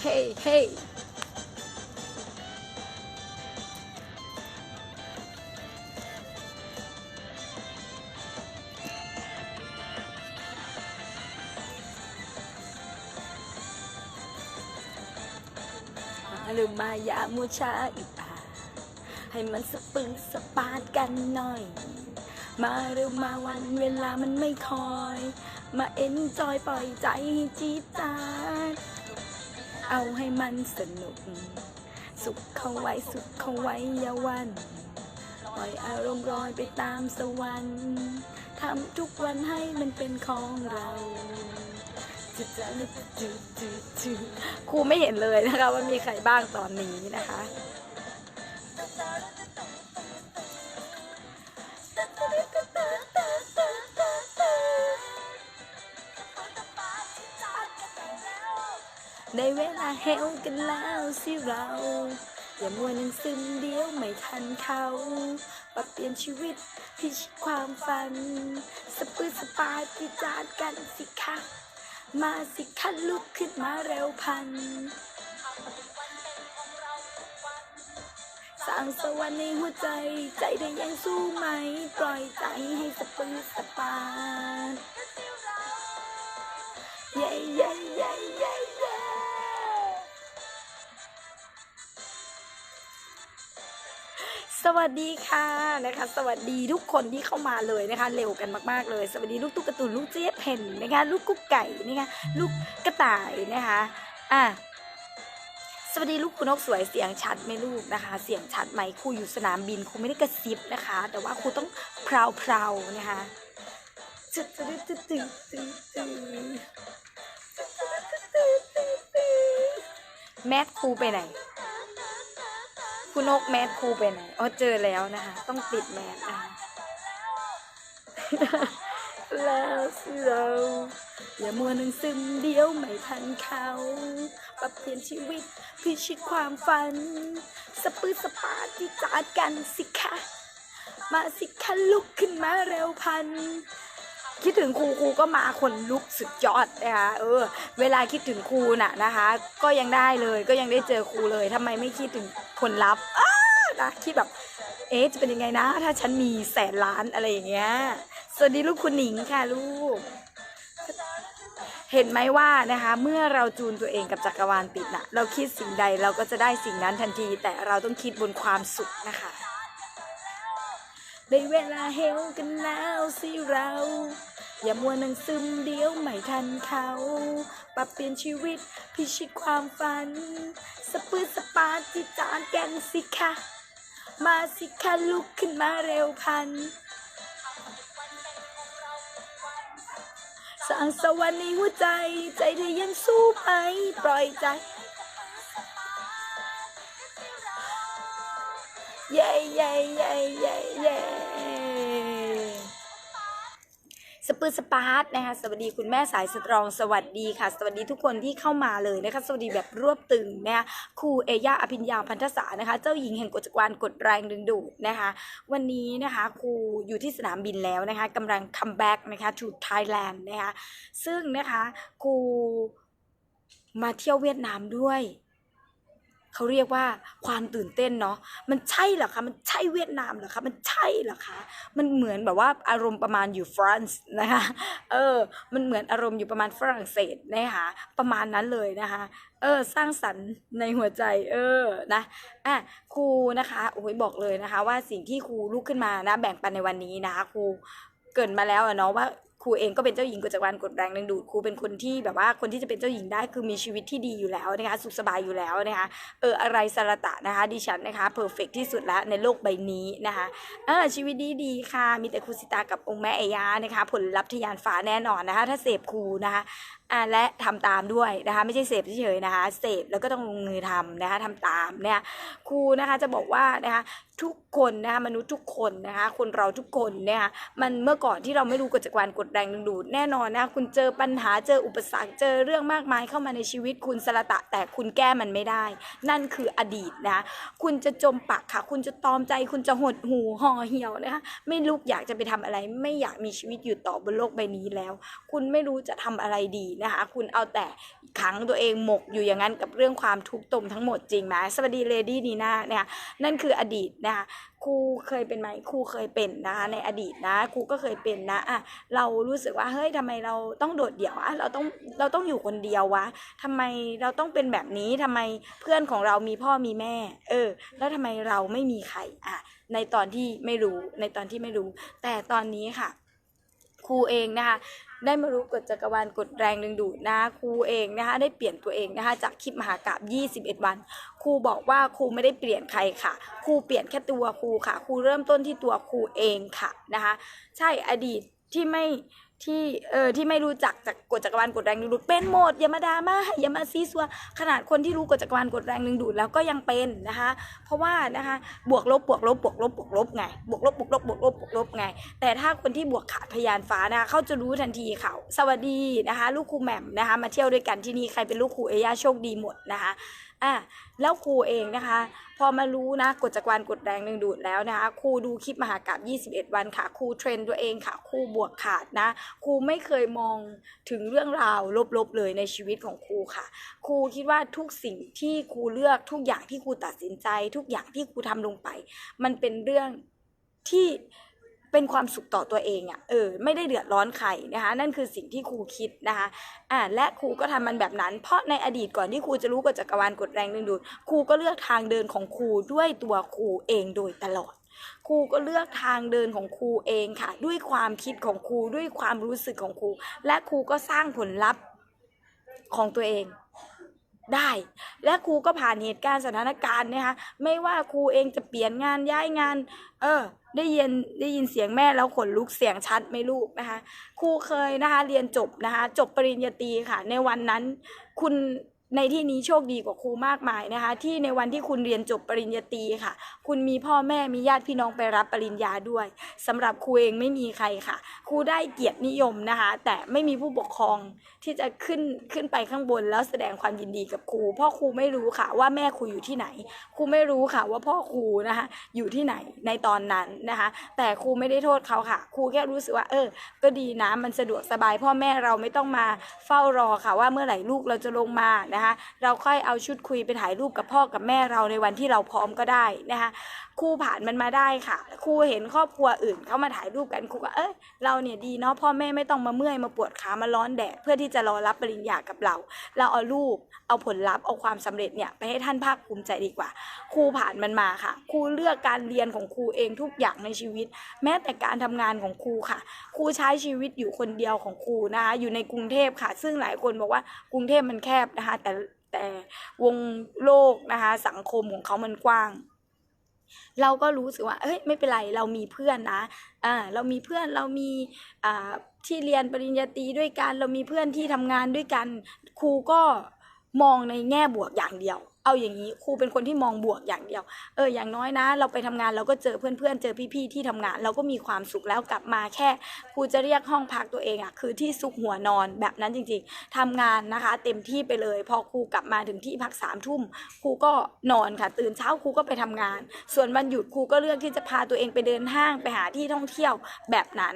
เฮ้เฮ้หรือมายามูชาอีกาให้มันสปึงสปาดกันหน่อย มาเร็วมาวันเวลามันไม่คอย มาเอ็นจอยปล่อยใจจีดจา เอาให้มันสนุก สุขเข้าไว้สุขเข้าไว้อยาวันปล่อยอารมณ์ลอยไปตามสวรรค์ทำทุกวันให้มันเป็นของเราครูไม่เห็นเลยนะคะว่ามีใครบ้างตอนนี้นะคะ เฮลกันแล้วสิเรา อย่ามัวนั่งซึมเดียวไม่ทันเขาปรับเปลี่ยนชีวิตพิชิตความฝัน สปืดสปาทีจาดกันสิคะมาสิคะลุกขึ้นมาเร็วพันสร้างสวรรค์ในหัวใจ ใจได้ยังสู้ไหม ปล่อยใจให้สปืดสปาเย้เย้เย้เย้ สวัสดีค่ะนะคะ สวัสดีทุกคนที่เข้ามาเลยนะคะ เร็วกันมากๆเลย สวัสดีลูกตุ๊กตาตุนลูกเจี๊ยบเพนนะคะ ลูกกุ๊กไก่นะคะ ลูกกระต่ายนะคะอะสวัสดีลูกคุณนกสวยเสียงชัดไหมลูกนะคะ เสียงชัดไหมครูอยู่สนามบินครูไม่ได้กระซิบนะคะ แต่ว่าครูต้องพราวพราวนะคะตึ๊ดตึ๊ดตึ๊ดตึ๊ดตึ๊ดตึ๊ดแมทครูไปไหน คุณนกแมทครูไปไหนอ๋อเจอแล้วนะคะ ต้องติดแมทนะคะแล้วสิเราอย่ามัวหนังซึมเดียวไม่ทันเขาปรับเปลี่ยนชีวิตพิชิตความฝัน สปื้สปาที่จาดกันสิคะ มาสิคะลุกขึ้นมาเร็วพัน คิดถึงครูครูก็มาคนลุกสุดยอดนะคะเออ เวลาคิดถึงครูน่ะนะคะ ก็ยังได้เลยก็ยังได้เจอครูเลยทำไมไม่คิดถึงผลลัพธ์อ้านะคิดแบบเอ๊ะจะเป็นยังไงนะ ถ้าฉันมีแสนล้านอะไรอย่างเงี้ยสวัสดีลูกคุณหนิงค่ะลูก เห็นไหมว่านะคะ เมื่อเราจูนตัวเองกับจักรวาลติดน่ะ เราคิดสิ่งใดเราก็จะได้สิ่งนั้นทันที แต่เราต้องคิดบนความสุขนะคะ ได้เวลาเฮลกันแล้วสิเรา อย่ามัวนั่งซึมเดียวไม่ทันเขา ปรับเปลี่ยนชีวิตพิชิตความฝัน สปืดสปาจิจานกันสิคะมาสิคะลุกขึ้นมาเร็วพันสร้างสวรรค์ในหัวใจ ใจเธอยังสู้ไหมปล่อยใจ เย้เย้เย้เย้เย้สปืดสปาร์ตนะคะสวัสดีคุณแม่สายสตรองสวัสดีค่ะ สวัสดีทุกคนที่เข้ามาเลยนะคะสวัสดีแบบรวบตึงนะคะครูเอย่าอภิญญาพันธษานะคะ เจ้าหญิงแห่งกฎจักรวาลกดแรงดึงดูดนะคะ วันนี้นะคะครูอยู่ที่สนามบินแล้วนะคะกำลังคัมแบ็กนะคะ to Thailand นะคะซึ่งนะคะครูมาเที่ยวเวียดนามด้วย เขาเรียกว่าความตื่นเต้นเนาะมันใช่เหรอคะมันใช่เวียดนามเหรอคะมันใช่เหรอคะมันเหมือนแบบว่าอารมณ์ประมาณอยู่ฝรั่งนะคะเออมันเหมือนอารมณ์อยู่ประมาณฝรั่งเศสนะคะประมาณนั้นเลยนะคะเออสร้างสรรค์ในหัวใจ เออนะอะครูนะคะโอ้ยบอกเลยนะคะ ว่าสิ่งที่ครูลุกขึ้นมานะแบ่งปันในวันนี้นะคะครูเกรินมาแล้วอะเนาะว่า ครูเองก็เป็นเจ้าหญิงกฎจักรวาลกดแรงดึงดูดครูเป็นคนที่แบบว่าคนที่จะเป็นเจ้าหญิงได้คือมีชีวิตที่ดีอยู่แล้วนะคะสุขสบายอยู่แล้วนะคะเอออะไรสารตะนะคะดิฉันนะคะเพอร์เฟกที่สุดแล้วในโลกใบนี้นะคะเออชีวิตดีดีๆค่ะมีแต่ครูสิตากับองค์แม่ไอยานะคะผลลัพธ์ทยานฟ้าแน่นอนนะคะถ้าเสพครูนะคะ อ่าและทำตามด้วยนะคะ ไม่ใช่เสพเฉยๆนะคะ เสพแล้วก็ต้องลงมือทำนะคะทำตามเนี่ยครูนะคะจะบอกว่านะคะทุกคนนะคะมนุษย์ทุกคนนะคะ คนเราทุกคนเนี่ยค่ะมันเมื่อก่อนที่เราไม่รู้กฎจักรวาลกดแรงดึงดูดแน่นอนนะคะคุณเจอปัญหาเจออุปสรรคเจอเรื่องมากมายเข้ามาในชีวิตคุณสละตะแต่คุณแก้มันไม่ได้ นั่นคืออดีตนะคะคุณจะจมปักค่ะ คุณจะตอมใจ คุณจะหดหูห่อเหี่ยวนะคะไม่รู้อยากจะไปทำอะไร ไม่อยากมีชีวิตอยู่ต่อบนโลกใบนี้แล้ว คุณไม่รู้จะทำอะไรดีนะคะ คุณเอาแต่ขังตัวเองหมกอยู่อย่างนั้นกับเรื่องความทุกข์ตมทั้งหมดจริงไหมสวัสดีเลดี้นีน่าเนี่ยนั่นคืออดีตนะคะครูเคยเป็นไหมครูเคยเป็นนะคะในอดีตนะครูก็เคยเป็นนะอะเรารู้สึกว่าเฮ้ยทำไมเราต้องโดดเดี่ยวอะเราต้องเราต้องอยู่คนเดียววะทำไมเราต้องเป็นแบบนี้ทำไมเพื่อนของเรามีพ่อมีแม่ เออ แล้วทำไมเราไม่มีใครอะในตอนที่ไม่รู้ในตอนที่ไม่รู้ แต่ตอนนี้ค่ะครูเองนะคะ ได้มารู้กฎจักรวาลกฎแรงดึงดูดนะครูเองนะคะได้เปลี่ยนตัวเองนะคะจากคลิปมหากราบ21 วัน ครูบอกว่าครูไม่ได้เปลี่ยนใครค่ะ ครูเปลี่ยนแค่ตัวครูค่ะ ครูเริ่มต้นที่ตัวครูเองค่ะนะคะใช่อดีตที่ไม่ ที่เออที่ไม่รู้จักจากกฎจักรวาลกฎแรงดึงดูดเป็นหมดอย่ามาดราม่าอย่ามาซีซัวขนาดคนที่รู้กฎจักรวาลกฎแรงดึงดูดแล้วก็ยังเป็นนะคะ เพราะว่านะคะบวกลบบวกลบบวกลบบวกลบไงบวกลบบวกลบบวกลบบวกลบไง แต่ถ้าคนที่บวกขาดพยานฟ้านะคะเขาจะรู้ทันทีเขาสวัสดีนะคะ ลูกครูแหม่มนะคะ มาเที่ยวด้วยกันที่นี่ใครเป็นลูกครูเอย่าโชคดีหมดนะคะ อะแล้วครูเองนะคะ พอมารู้นะกฎจักรวาลกฎแรงดึงดูดแล้วนะคะครูดูคลิปมหากราบ21 วันค่ะครูเทรนตัวเองค่ะครูบวกขาดนะครูไม่เคยมองถึงเรื่องราวลบๆเลยในชีวิตของครูค่ะ ครูคิดว่าทุกสิ่งที่ครูเลือกทุกอย่างที่ครูตัดสินใจ ทุกอย่างที่ครูทำลงไป มันเป็นเรื่องที่ เป็นความสุขต่อตัวเองอะ่ะเออไม่ได้เดือดร้อนใครนะคะนั่นคือสิ่งที่ครูคิดนะคะอ่าและครูก็ทำมันแบบนั้น เพราะในอดีตก่อนที่ครูจะรู้กฎจักรวาลกฎแรงดึงดูดครูก็เลือกทางเดินของครูด้วยตัวครูเองโดยตลอดครูก็เลือกทางเดินของครูเองค่ะ ด้วยความคิดของครูด้วยความรู้สึกของครู และครูก็สร้างผลลัพธ์ของตัวเอง ได้ และครูก็ผ่านเหตุการณ์สถานการณ์นะคะไม่ว่าครูเองจะเปลี่ยนงานย้ายงาน เออ ได้ยินได้ยินเสียงแม่แล้วขนลุกเสียงชัดไม่ลูกนะคะครูเคยนะคะเรียนจบนะคะจบปริญญาตรีค่ะ ในวันนั้นคุณ ในที่นี้โชคดีกว่าครูมากมายนะคะ ที่ในวันที่คุณเรียนจบปริญญาตรีค่ะ คุณมีพ่อแม่มีญาติพี่น้องไปรับปริญญาด้วยสำหรับครูเองไม่มีใครค่ะ ครูได้เกียรตินิยมนะคะ แต่ไม่มีผู้ปกครองที่จะขึ้นขึ้นไปข้างบนแล้วแสดงความยินดีกับครูพ่อครูไม่รู้ค่ะ ว่าแม่ครูอยู่ที่ไหน ครูไม่รู้ค่ะว่าพ่อครูนะคะ อยู่ที่ไหนในตอนนั้นนะคะ แต่ครูไม่ได้โทษเขาค่ะ ครูแค่รู้สึกว่า เออ ก็ดีนะมันสะดวกสบาย พ่อแม่เราไม่ต้องมาเฝ้ารอค่ะ ว่าเมื่อไหร่ลูกเราจะลงมานะคะ เราค่อยเอาชุดคุยไปถ่ายรูปกับพ่อกับแม่เราในวันที่เราพร้อมก็ได้นะคะครูผ่านมันมาได้ค่ะครูเห็นครอบครัวอื่นเขามาถ่ายรูปกันครูก็เอ้ยเราเนี่ยดีเนาะพ่อแม่ไม่ต้องมาเมื่อยมาปวดขามาร้อนแดดเพื่อที่จะรอรับปริญญากับเรา เราเอารูปเอาผลลัพธ์เอาความสำเร็จเนี่ยไปให้ท่านภาคภูมิใจดีกว่าครูผ่านมันมาค่ะครูเลือกการเรียนของครูเองทุกอย่างในชีวิต แม้แต่การทำงานของครูค่ะครูใช้ชีวิตอยู่คนเดียวของครูนะคะอยู่ในกรุงเทพค่ะ ซึ่งหลายคนบอกว่ากรุงเทพมันแคบนะคะแต่แต่วงโลกนะคะ สังคมของเขามันกว้าง เราก็รู้สึกว่าเอ้ยไม่เป็นไรเรามีเพื่อนนะอ่าเรามีเพื่อนเรามีอ่าที่เรียนปริญญาตรีด้วยกัน เรามีเพื่อนที่ทำงานด้วยกัน ครูก็มองในแง่บวกอย่างเดียว เอาอย่างนี้ครูเป็นคนที่มองบวกอย่างเดียว เอออย่างน้อยนะ เราไปทำงานเราก็เจอเพื่อนๆเจอพี่ๆที่ทำงาน เราก็มีความสุขแล้วกลับมาแค่ครูจะเรียกห้องพักตัวเองอะคือที่ซุกหัวนอนแบบนั้นจริง ๆทำงานนะคะ เต็มที่ไปเลย พอครูกลับมาถึงที่พักสามทุ่มครูก็นอนค่ะ ตื่นเช้าครูก็ไปทำงาน ส่วนวันหยุดครูก็เลือกที่จะพาตัวเองไปเดินห้างไปหาที่ท่องเที่ยวแบบนั้น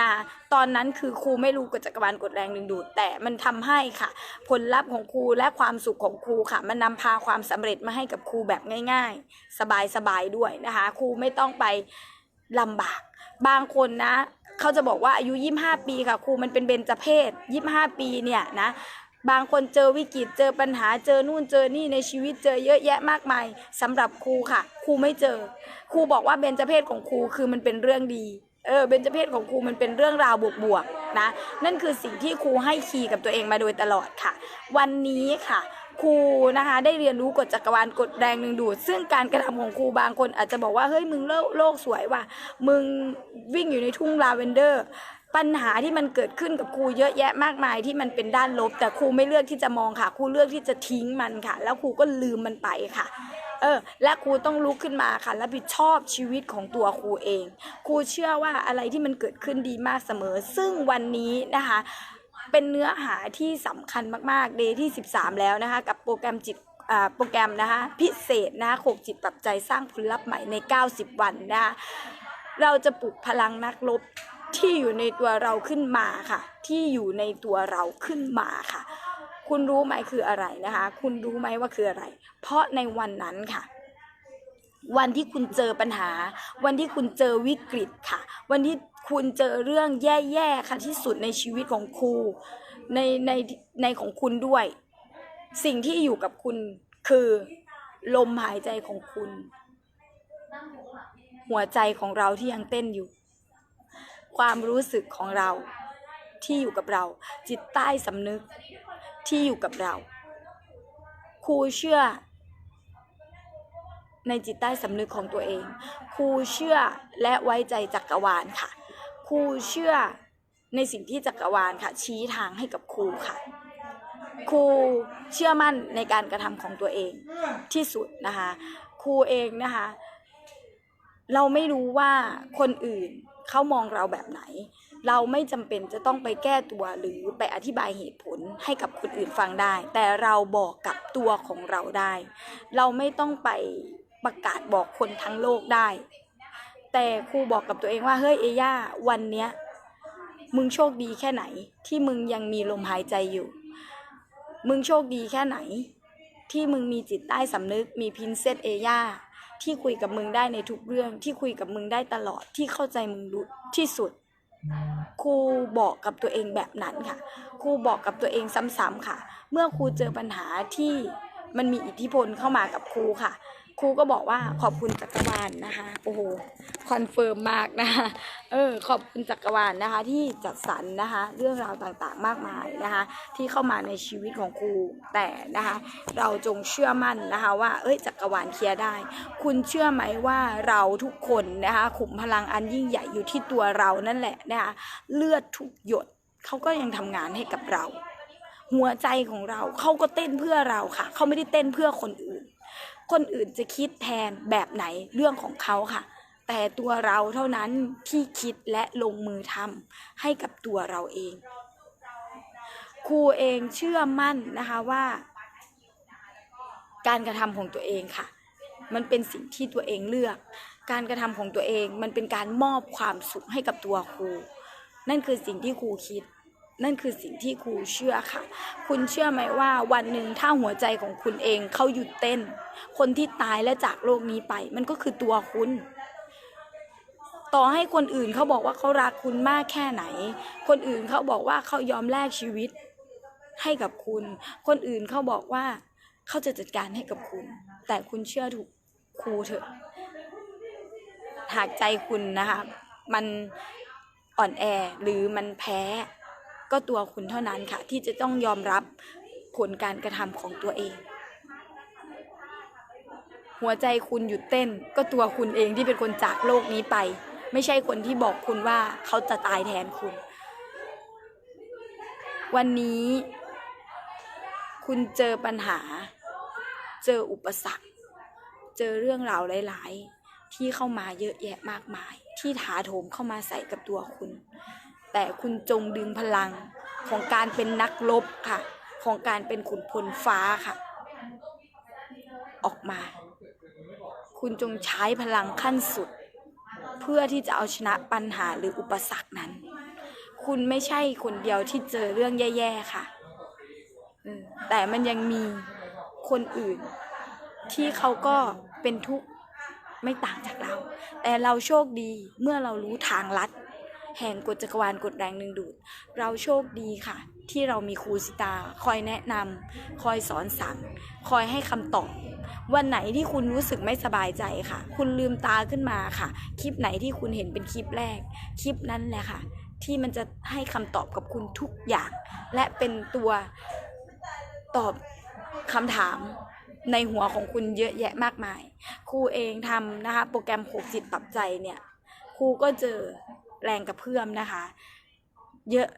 นะตอนนั้นคือครูไม่รู้กฎจักรวาลกฎแรงดึงดูดแต่มันทำให้ค่ะ ผลลัพธ์ของครูและความสุขของครูค่ะ มันนำพาความความสำเร็จมาให้กับครูแบบง่าย ๆ สบายๆด้วยนะคะ ครูไม่ต้องไปลำบาก บางคนนะเขาจะบอกว่าอายุ 25 ปีค่ะครูมันเป็นเบญจเพศ 25 ปีเนี่ยนะบางคนเจอวิกฤตเจอปัญหาเจอนู่นเจอนี่ในชีวิตเจอเยอะแยะมากมายสำหรับครูค่ะ ครูไม่เจอ ครูบอกว่าเบญจเพศของครูคือมันเป็นเรื่องดีเออเบญจเพศของครูมันเป็นเรื่องราวบวกๆนะ นั่นคือสิ่งที่ครูให้คีย์กับตัวเองมาโดยตลอดค่ะ วันนี้ค่ะ ครูนะคะได้เรียนรู้กฎจักรวาลกฎแรงดึงดูด ซึ่งการกระทำของครูบางคนอาจจะบอกว่าเฮ้ยมึงโลกโลกสวยว่ะมึงวิ่งอยู่ในทุ่งลาเวนเดอร์ ปัญหาที่มันเกิดขึ้นกับครูเยอะแยะมากมายที่มันเป็นด้านลบ แต่ครูไม่เลือกที่จะมองค่ะ ครูเลือกที่จะทิ้งมันค่ะ แล้วครูก็ลืมมันไปค่ะเออและครูต้องลุกขึ้นมาค่ะรับผิดชอบชีวิตของตัวครูเอง ครูเชื่อว่าอะไรที่มันเกิดขึ้นดีมากเสมอ ซึ่งวันนี้นะคะ เป็นเนื้อหาที่สำคัญมากๆเดย์ที่ 13 แล้วนะคะ กับโปรแกรมจิตโปรแกรมนะคะ พิเศษนะคะโขกจิตปรับใจสร้างผลลัพธ์ใหม่ใน 90 วันนะคะเราจะปลุกพลังนักรบที่อยู่ในตัวเราขึ้นมาค่ะ ที่อยู่ในตัวเราขึ้นมาค่ะ คุณรู้ไหมคืออะไรนะคะ คุณรู้ไหมว่าคืออะไร เพราะในวันนั้นค่ะวันที่คุณเจอปัญหา วันที่คุณเจอวิกฤตค่ะ วันที่ คุณเจอเรื่องแย่ๆค่ะที่สุดในชีวิตของครูในในในของคุณด้วย สิ่งที่อยู่กับคุณคือลมหายใจของคุณ หัวใจของเราที่ยังเต้นอยู่ ความรู้สึกของเราที่อยู่กับเรา จิตใต้สำนึกที่อยู่กับเรา ครูเชื่อ ในจิตใต้สำนึกของตัวเอง ครูเชื่อและไว้ใจจักรวาลค่ะ ครูเชื่อในสิ่งที่จักรวาลค่ะ ชี้ทางให้กับครูค่ะ ครูเชื่อมั่นในการกระทำของตัวเองที่สุดนะคะ ครูเองนะคะ เราไม่รู้ว่าคนอื่นเขามองเราแบบไหน เราไม่จำเป็นจะต้องไปแก้ตัวหรือไปอธิบายเหตุผลให้กับคนอื่นฟังได้ แต่เราบอกกับตัวของเราได้ เราไม่ต้องไปประกาศบอกคนทั้งโลกได้ แต่ครูบอกกับตัวเองว่าเฮ้ยเอย่าวันเนี้ยมึงโชคดีแค่ไหน ที่มึงยังมีลมหายใจอยู่ มึงโชคดีแค่ไหน ที่มึงมีจิตใต้สำนึกมีพินเซตเอย่าที่คุยกับมึงได้ในทุกเรื่องที่คุยกับมึงได้ตลอดที่เข้าใจมึงรู้ที่สุดครูบอกกับตัวเองแบบนั้นค่ะครูบอกกับตัวเองซ้ำๆค่ะ เมื่อครูเจอปัญหาที่มันมีอิทธิพลเข้ามากับครูค่ะ ครูก็บอกว่าขอบคุณจักรวาลนะคะ โอ้โหคอนเฟิร์มมากนะคะเออขอบคุณจักรวาลนะคะ ที่จัดสรรนะคะ เรื่องราวต่างๆมากมายนะคะ ที่เข้ามาในชีวิตของครูแต่นะคะ เราจงเชื่อมั่นนะคะ ว่าเอ้ยจักรวาลเคลียร์ได้ คุณเชื่อไหมว่าเราทุกคนนะคะขุมพลังอันยิ่งใหญ่อยู่ที่ตัวเรานั่นแหละนะคะเลือดทุกหยดเขาก็ยังทำงานให้กับเรา หัวใจของเราเขาก็เต้นเพื่อเราค่ะเขาไม่ได้เต้นเพื่อคนอื่น คนอื่นจะคิดแทนแบบไหนเรื่องของเขาค่ะ แต่ตัวเราเท่านั้นที่คิดและลงมือทำให้กับตัวเราเอง ครูเองเชื่อมั่นนะคะว่า การกระทำของตัวเองค่ะ มันเป็นสิ่งที่ตัวเองเลือก การกระทำของตัวเองมันเป็นการมอบความสุขให้กับตัวครู นั่นคือสิ่งที่ครูคิด นั่นคือสิ่งที่ครูเชื่อค่ะ คุณเชื่อไหมว่าวันหนึ่งถ้าหัวใจของคุณเองเขาหยุดเต้น คนที่ตายและจากโลกนี้ไป มันก็คือตัวคุณ ต่อให้คนอื่นเขาบอกว่าเขารักคุณมากแค่ไหน คนอื่นเขาบอกว่าเขายอมแลกชีวิตให้กับคุณ คนอื่นเขาบอกว่าเขาจะจัดการให้กับคุณ แต่คุณเชื่อถูกครูเถอะ หากใจคุณนะคะ มันอ่อนแอหรือมันแพ้ ก็ตัวคุณเท่านั้นค่ะ ที่จะต้องยอมรับผลการกระทำของตัวเอง หัวใจคุณหยุดเต้น ก็ตัวคุณเองที่เป็นคนจากโลกนี้ไป ไม่ใช่คนที่บอกคุณว่าเขาจะตายแทนคุณ วันนี้ คุณเจอปัญหา เจออุปสรรค เจอเรื่องราวหลาย ๆ ที่เข้ามาเยอะแยะมากมาย ที่ถาโถมเข้ามาใส่กับตัวคุณ แต่คุณจงดึงพลังของการเป็นนักรบค่ะ ของการเป็นขุนพลฟ้าค่ะ ออกมา คุณจงใช้พลังขั้นสุด เพื่อที่จะเอาชนะปัญหาหรืออุปสรรคนั้น คุณไม่ใช่คนเดียวที่เจอเรื่องแย่ๆค่ะแต่มันยังมีคนอื่น ที่เขาก็เป็นทุกข์ไม่ต่างจากเรา แต่เราโชคดีเมื่อเรารู้ทางลัด แห่งกฎจักรวาลกฎแรงดึงดูด เราโชคดีค่ะ ที่เรามีครูสิตา คอยแนะนำคอยสอนสั่ง คอยให้คำตอบ วันไหนที่คุณรู้สึกไม่สบายใจค่ะ คุณลืมตาขึ้นมาค่ะ คลิปไหนที่คุณเห็นเป็นคลิปแรก คลิปนั้นแหละค่ะ ที่มันจะให้คำตอบกับคุณทุกอย่าง และเป็นตัวตอบคำถามในหัวของคุณเยอะแยะมากมาย ครูเองทำนะคะ โปรแกรมผูกจิตปรับใจเนี่ย ครูก็เจอ แรงกระเพื่อมนะคะ เยอะ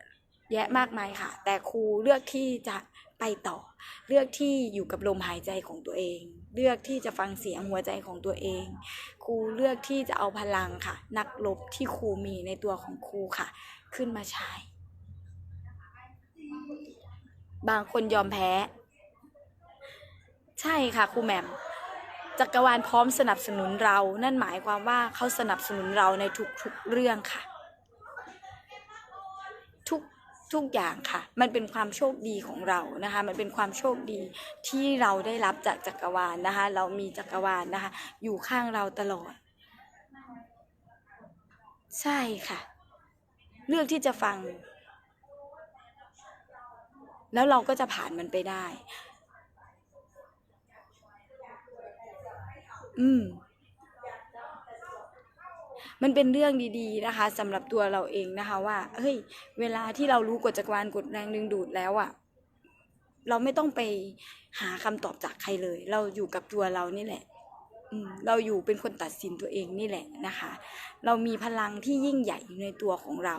แยะมากมายค่ะ แต่ครูเลือกที่จะไปต่อ เลือกที่อยู่กับลมหายใจของตัวเอง เลือกที่จะฟังเสียงหัวใจของตัวเอง ครูเลือกที่จะเอาพลังค่ะ นักลบที่ครูมีในตัวของครูค่ะ ขึ้นมาใช้ บางคนยอมแพ้ ใช่ค่ะครูแหม่มจักรวาลพร้อมสนับสนุนเรา นั่นหมายความว่าเขาสนับสนุนเราในทุกๆเรื่องค่ะ ทุกอย่างค่ะ มันเป็นความโชคดีของเรานะคะ มันเป็นความโชคดีที่เราได้รับจากจักรวาลนะคะ เรามีจักรวาลนะคะ อยู่ข้างเราตลอด ใช่ค่ะ เลือกที่จะฟัง แล้วเราก็จะผ่านมันไปได้ อืม มันเป็นเรื่องดีๆนะคะสำหรับตัวเราเองนะคะว่าเฮ้ยเวลาที่เรารู้กฎจักรวาลกฎแรงดึงดูดแล้วอะเราไม่ต้องไปหาคำตอบจากใครเลย เราอยู่กับตัวเรานี่แหละอืเราอยู่เป็นคนตัดสินตัวเองนี่แหละนะคะ เรามีพลังที่ยิ่งใหญ่อยู่ในตัวของเรา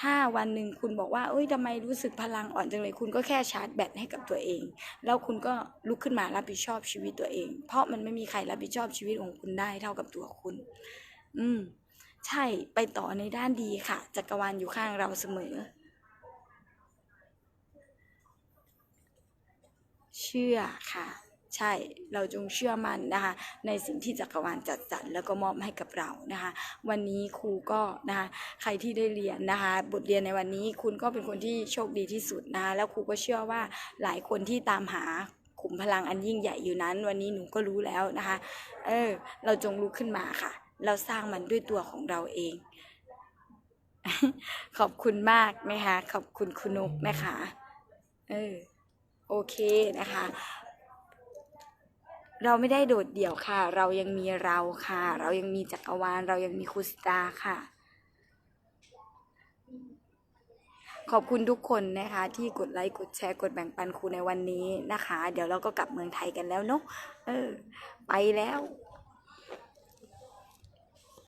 ถ้าวันหนึ่งคุณบอกว่า เอ้ยทำไมรู้สึกพลังอ่อนจังเลย คุณก็แค่ชาร์จแบตให้กับตัวเอง แล้วคุณก็ลุกขึ้นมารับผิดชอบชีวิตตัวเอง เพราะมันไม่มีใครรับผิดชอบชีวิตของคุณได้เท่ากับตัวคุณ อืม ใช่ไปต่อในด้านดีค่ะ จักรวาลอยู่ข้างเราเสมอ เชื่อค่ะ ใช่เราจงเชื่อมั่นนะคะ ในสิ่งที่จักรวาลจัดสรรแล้วก็มอบให้กับเรานะคะ วันนี้ครูก็นะคะ ใครที่ได้เรียนนะคะ บทเรียนในวันนี้คุณก็เป็นคนที่โชคดีที่สุดนะคะแล้วครูก็เชื่อว่าหลายคนที่ตามหาขุมพลังอันยิ่งใหญ่อยู่นั้น วันนี้หนูก็รู้แล้วนะคะ เออ เราจงลุกขึ้นมาค่ะ เราสร้างมันด้วยตัวของเราเอง ขอบคุณมากนะคะ ขอบคุณคุณนุกนะคะเออโอเคนะคะ เราไม่ได้โดดเดี่ยวค่ะ เรายังมีเราค่ะ เรายังมีจักรวาล เรายังมีครูสตาค่ะ ขอบคุณทุกคนนะคะ ที่กดไลค์กดแชร์กดแบ่งปันครูในวันนี้นะคะ เดี๋ยวเราก็กลับเมืองไทยกันแล้วเนาะเออ ไปแล้ว